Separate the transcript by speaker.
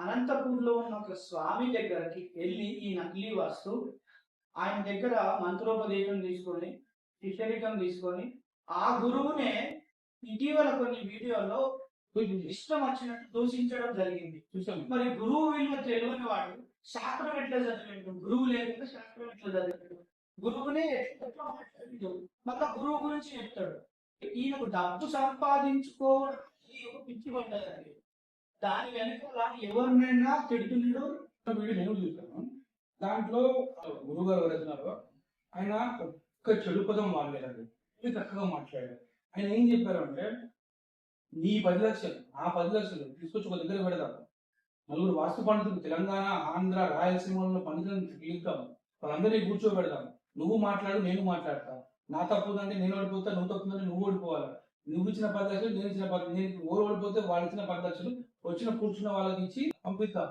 Speaker 1: అనంతపూర్లో ఉన్న ఒక స్వామి దగ్గరకి వెళ్ళి ఈ నకిలీ వాస్తు ఆయన దగ్గర మంత్రోపదేశం తీసుకొని శిష్యరికం తీసుకొని ఆ గురువునే ఇటీవల కొన్ని వీడియోల్లో ఇష్టం వచ్చినట్టు దూషించడం జరిగింది. మరి గురువు విలువ తెలియని వాడు శాస్త్రం ఎట్లా చదివిండు? గురువు లేకుండా శాస్త్రం ఎట్లా చదివిండు? గురువునే ఎట్లా మాట్లాడిండు? మళ్ళా గురువు గురించి చెప్తాడు. ఈయనకు డబ్బు సంపాదించుకోవడం పిచ్చి పడ్డదండి దాని వెనకాల ఎవరినైనా తిడుతున్నాడు?
Speaker 2: ఒక వీడియో నేను చూశాను. దాంట్లో గురువు గారు ఎవరైతున్నారో ఆయన ఒక్క చెడు పదం వాడలేదండి. ఇది చక్కగా మాట్లాడారు. ఆయన ఏం చెప్పారంటే నీ పది లక్షలు ఆ పది లక్షలు తీసుకొచ్చి ఒక దగ్గర పెడదాం. నలుగురు వాస్తు పండితులు తెలంగాణ ఆంధ్ర రాయలసీమలో పండితులను పిలుద్దాం వాళ్ళందరినీ కూర్చోబెడదాం. నువ్వు మాట్లాడు నేను మాట్లాడతా. నా తప్పుదంటే నేను ఓడిపోతా నువ్వు తప్పుదంటే నువ్వు ఓడిపోవాలి? నువ్వు ఇచ్చిన పది లక్షలు నేను ఇచ్చిన పది నేను ఓడి ఓడిపోతే వాళ్ళు ఇచ్చిన పది లక్షలు వచ్చిన కూర్చున్న వాళ్ళకి ఇచ్చి పంపిస్తా.